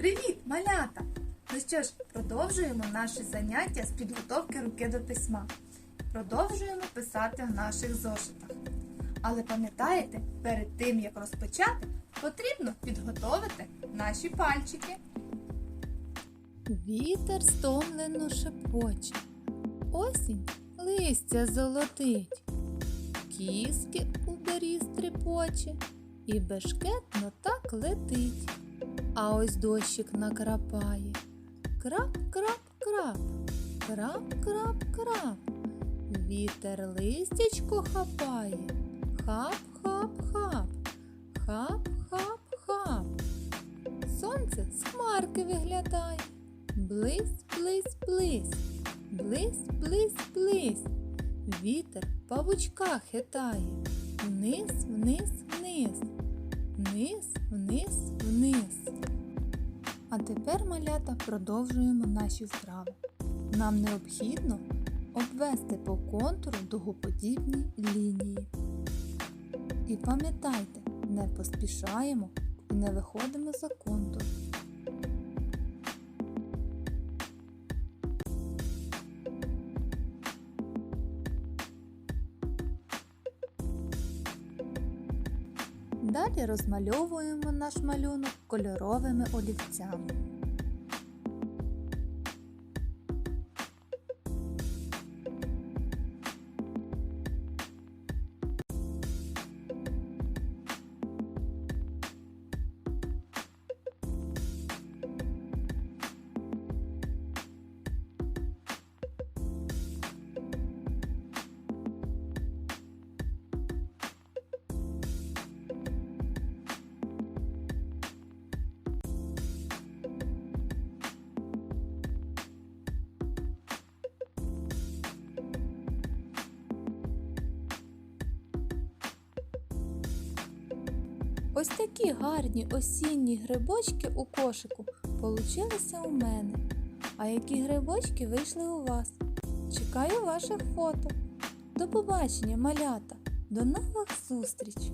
Привіт, малята! Ну що ж, продовжуємо наші заняття з підготовки руки до письма. Продовжуємо писати в наших зошитах. Але пам'ятаєте, перед тим як розпочати, потрібно підготовити наші пальчики. Вітер стомлено шепоче, осінь листя золотить, кіски у беріз трепоче, і бешкетно так летить. А ось дощик накрапає. Крап, крап, крап, крап, крап, крап. Вітер листячко хапає. Хап, хап, хап, хап, хап, хап. Сонце з хмарки виглядає. Близь, близь, близь, близь, близь, близь. Вітер павучка хитає. Вниз, вниз, вниз, вниз, вниз, вниз. А тепер, малята, продовжуємо наші вправи. Нам необхідно обвести по контуру дугоподібні лінії. І пам'ятайте, не поспішаємо і не виходимо за контур. Далі розмальовуємо наш малюнок кольоровими олівцями. Ось такі гарні осінні грибочки у кошику получилися у мене. А які грибочки вийшли у вас? Чекаю ваших фото. До побачення, малята! До нових зустрічей!